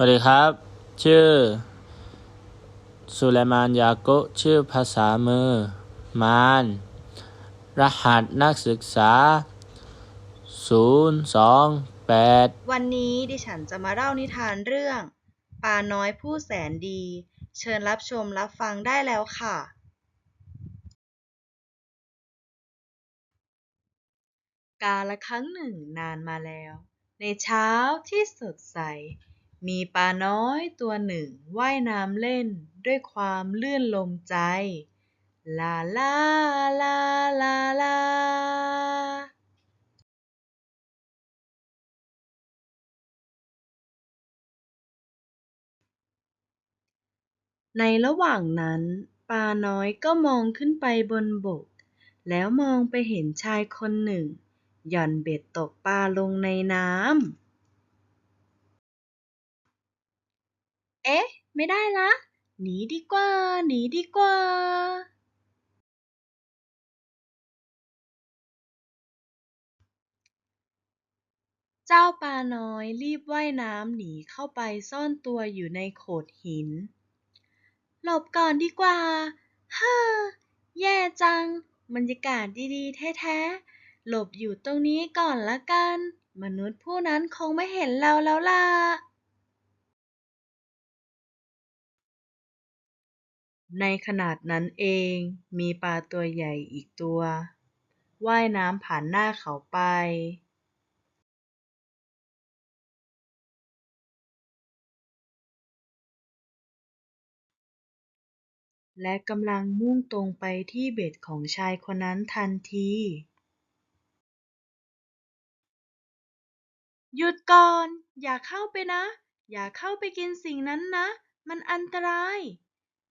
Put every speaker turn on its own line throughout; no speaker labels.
สวัสดีครับ ชื่อสุไลมานยาโกชื่อภาษามือ มาน รหัสนักศึกษา 028
วันนี้ดิฉันจะมาเล่านิทานเรื่อง ปลาน้อยผู้แสนดี เชิญรับชมรับฟังได้แล้วค่ะ กาละครั้งหนึ่งนานมาแล้ว ในเช้าที่สดใส มีปลาน้อยตัวหนึ่งว่ายน้ำเล่นด้วยความลื่นลมใจ ลาลาลาลาลาในระหว่างนั้นปลาน้อยก็มองขึ้นไปบนบก แล้วมองไปเห็นชายคนหนึ่ง หย่อนเบ็ดตกปลาลงในน้ำ เอ๊ะ ไม่ได้ละ หนีดีกว่า หนีดีกว่าเจ้าปลาน้อยรีบว่ายน้ำหนีเข้าไปซ่อนตัวอยู่ในโขดหิน หลบก่อนดีกว่าฮ่าแย่จัง บรรยากาศดีๆ แท้ๆ หลบอยู่ตรงนี้ก่อนละกัน มนุษย์ผู้นั้นคงไม่เห็นเราแล้วล่ะ ในขนาดนั้นเองมีปลาตัวใหญ่อีกตัวว่ายน้ำผ่านหน้าเขาไปและกำลังมุ่งตรงไปที่เบ็ดของชายคนนั้นทันที หยุดก่อน อย่าเข้าไปนะ อย่าเข้าไปกินสิ่งนั้นนะ มันอันตราย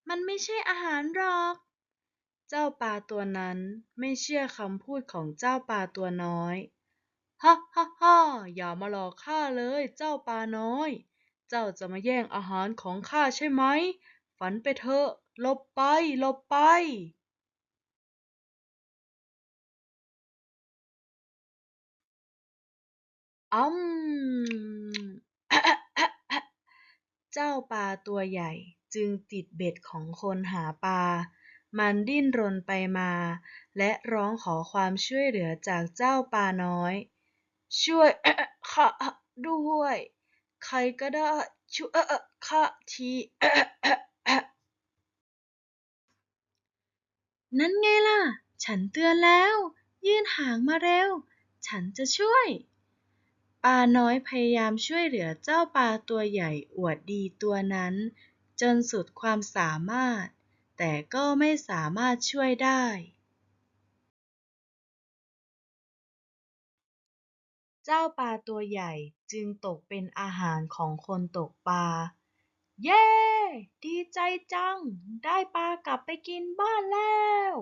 มันไม่ใช่อาหารหรอก เจ้าปลาตัวนั้นไม่เชื่อคำพูดของเจ้าปลาตัวน้อยฮ่าฮ่าฮ่าอย่ามาหลอกข้าเลยเจ้าปลาน้อย เจ้าจะมาแย่งอาหารของข้าใช่ไหม ฝันไปเถอะหลบไปหลบไปอืมเจ้าปลาตัวใหญ่ จึงติดเบ็ดของคนหาปลา มันดิ้นรนไปมา และร้องขอความช่วยเหลือจากเจ้าปลาน้อย ช่วยข้าด้วย ใครก็ได้ช่วยข้าทีนั่นไงล่ะ ฉันเตือนแล้ว ยื่นหางมาเร็ว ฉันจะช่วย ปลาน้อยพยายามช่วยเหลือเจ้าปลาตัวใหญ่อวดดีตัวนั้น จนสุดความสามารถ แต่ก็ไม่สามารถช่วยได้ เจ้าปลาตัวใหญ่จึงตกเป็นอาหารของคนตกปลา เย้ ดีใจจัง ได้ปลากลับไปกินบ้านแล้ว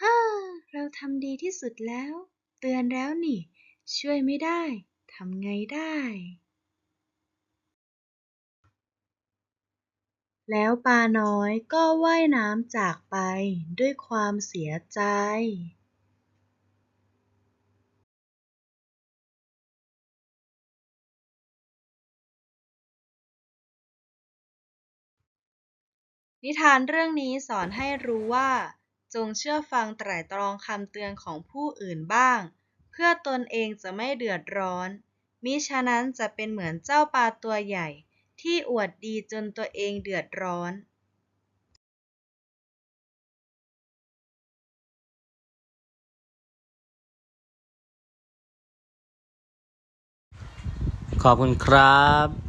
ฮ่าเราทำดีที่สุดแล้ว เตือนแล้วนี่ ช่วยไม่ได้ ทำไงได้ แล้วปลาน้อยก็ว่ายน้ำจากไปด้วยความเสียใจนิทานเรื่องนี้สอนให้รู้ว่า จงเชื่อฟังไตร่ตรองคำเตือนของผู้อื่นบ้าง เพื่อตนเองจะไม่เดือดร้อน มิฉะนั้นจะเป็นเหมือนเจ้าปลาตัวใหญ่ ที่อวดดีจนตัวเองเดือดร้อน
ขอบคุณครับ